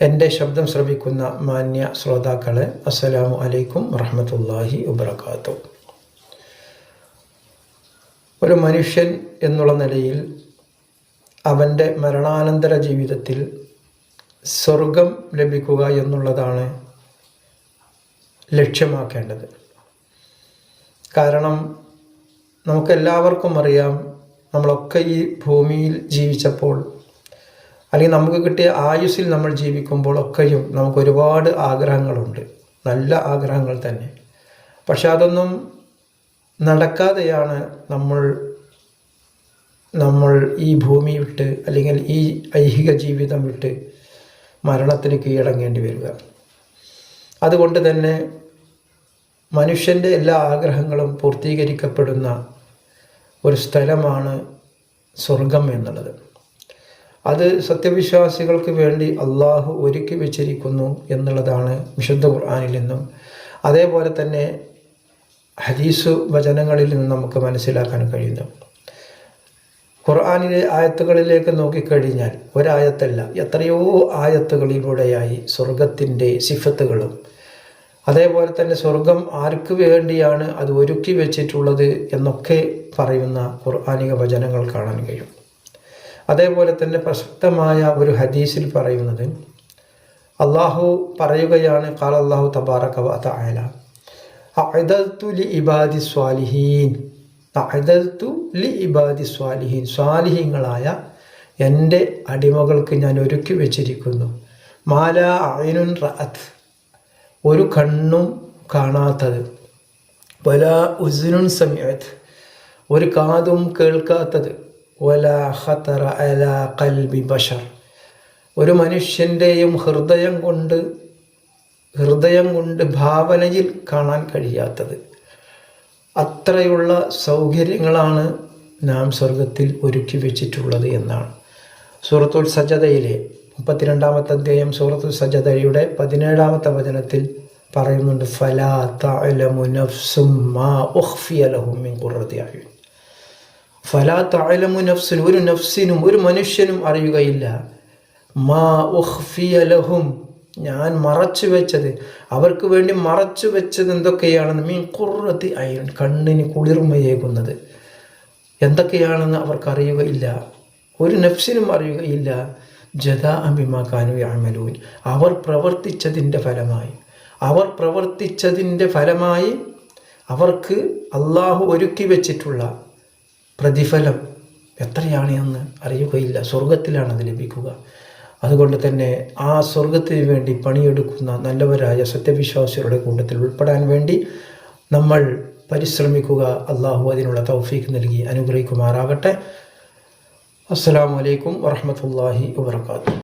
എന്റെ ശബ്ദം ശ്രവിക്കുന്ന മാന്യ ശ്രോതാക്കളെ അസ്സലാമു അലൈക്കും വറഹമത്തല്ലാഹി വബർക്കാത്തു ഒരു മനുഷ്യൻ എന്നുള്ള നിലയിൽ അവന്റെ മരണാനന്തര ജീവിതത്തിൽ സ്വർഗം ലഭിക്കുക എന്നുള്ളതാണ് ലക്ഷ്യമാക്കേണ്ടത്. കാരണം നമുക്കെല്ലാവർക്കും അറിയാം നമ്മളൊക്കെ ഈ ഭൂമിയിൽ ജീവിച്ചപ്പോൾ അല്ലെങ്കിൽ നമുക്ക് കിട്ടിയ ആയുസ്സിൽ നമ്മൾ ജീവിക്കുമ്പോൾ ഒക്കെയും നമുക്ക് ഒരുപാട് ആഗ്രഹങ്ങളുണ്ട്. നല്ല ആഗ്രഹങ്ങൾ തന്നെ. പക്ഷെ അതൊന്നും നടക്കാതെയാണ് നമ്മൾ നമ്മൾ ഈ ഭൂമി വിട്ട് അല്ലെങ്കിൽ ഈ ഐഹിക ജീവിതം വിട്ട് മരണത്തിന് കീഴടങ്ങേണ്ടി വരിക. അതുകൊണ്ട് തന്നെ മനുഷ്യന്റെ എല്ലാ ആഗ്രഹങ്ങളും പൂർത്തീകരിക്കപ്പെടുന്ന ഒരു സ്ഥലമാണ് സ്വർഗം എന്നുള്ളത്. അത് സത്യവിശ്വാസികൾക്ക് വേണ്ടി അള്ളാഹു ഒരുക്കി വെച്ചിരിക്കുന്നു എന്നുള്ളതാണ് വിശുദ്ധ ഖുർആാനിൽ നിന്നും. അതേപോലെ തന്നെ ഹദീസു വചനങ്ങളിൽ നിന്നും നമുക്ക് മനസ്സിലാക്കാൻ കഴിയുന്നു. ഖുർആാനിലെ ആയത്തുകളിലേക്ക് നോക്കിക്കഴിഞ്ഞാൽ ഒരായത്തല്ല എത്രയോ ആയത്തുകളിലൂടെയായി സ്വർഗത്തിന്റെ സിഫത്തുകളും. അതേപോലെ തന്നെ സ്വർഗം ആർക്ക് വേണ്ടിയാണ് അത് ഒരുക്കി വെച്ചിട്ടുള്ളത് എന്നൊക്കെ പറയുന്ന ഖുർആാനിക വചനങ്ങൾ കാണാൻ കഴിയും. അതേപോലെ തന്നെ പ്രസക്തമായ ഒരു ഹദീസിൽ പറയുന്നത് അള്ളാഹു പറയുകയാണ് കാൽ അള്ളാഹു തബാറക വാല അഅദത്തു ലി ഇബാദി സ്വാലിഹീൻ അഅദത്തു ലി ഇബാദി സ്വാലിഹീൻ സ്വാലിഹീങ്ങളായ എന്റെ അടിമകൾക്ക് ഞാൻ ഒരുക്കി വെച്ചിരിക്കുന്നു. മാല അയനുൻ റഅത്ത് ഒരു കണ്ണും കാണാത്തത് വല ഉസിനുൻ സമയത്ത് ഒരു കാതും കേൾക്കാത്തത് വല ഖത്തറ അല കൽബി ബഷർ. ഒരു മനുഷ്യന്റെയും ഹൃദയം കൊണ്ട് ഹൃദയം കൊണ്ട് ഭാവനയിൽ കാണാൻ കഴിയാത്തത്. അത്രയുള്ള സൗകര്യങ്ങളാണ് നാം സ്വർഗത്തിൽ ഒരുക്കി വെച്ചിട്ടുള്ളത് എന്നാണ്. സൂറത്തുൽ സജതയിലെ മുപ്പത്തിരണ്ടാമത്തെ അധ്യായം സൂറത്തുൽ സജതയുടെ പതിനേഴാമത്തെ വചനത്തിൽ പറയുന്നുണ്ട് ഫലാ തലമുനഫ്സും മാ ഉഖ്ഫിയ ലഹും ഫലാ നഫ്സുൻ ഒരു നഫ്സിനും ഒരു മനുഷ്യനും അറിയുകയില്ല മാ ലഹും ഞാൻ മറച്ചു വെച്ചത്. അവർക്ക് വേണ്ടി മറച്ചു വെച്ചത് എന്തൊക്കെയാണെന്ന് മീൻ കുറത്തി അയൻ കണ്ണിന് കുളിർമയേകുന്നത് എന്തൊക്കെയാണെന്ന് അവർക്ക് അറിയുകയില്ല ഒരു നഫ്സിനും അറിയുകയില്ല ജദാ അഭിമാക്കാനു യാമലൂൻ അവർ പ്രവർത്തിച്ചതിന്റെ ഫലമായി. അവർ പ്രവർത്തിച്ചതിന്റെ ഫലമായി അവർക്ക് അള്ളാഹു ഒരുക്കി വെച്ചിട്ടുള്ള പ്രതിഫലം എത്രയാണ് എന്ന് അറിയുകയില്ല. അത് ലഭിക്കുക. അതുകൊണ്ട് തന്നെ ആ സ്വർഗത്തിന് വേണ്ടി പണിയെടുക്കുന്ന നല്ലവരായ സത്യവിശ്വാസികളുടെ കൂട്ടത്തിൽ ഉൾപ്പെടാൻ വേണ്ടി നമ്മൾ പരിശ്രമിക്കുക. അള്ളാഹു അതിനുള്ള തൗഫീക്ക് നൽകി അനുഗ്രഹിക്കുമാറാകട്ടെ. അസ്സാം വലൈക്കും വാഹമത്തല്ലാഹി വാത്തു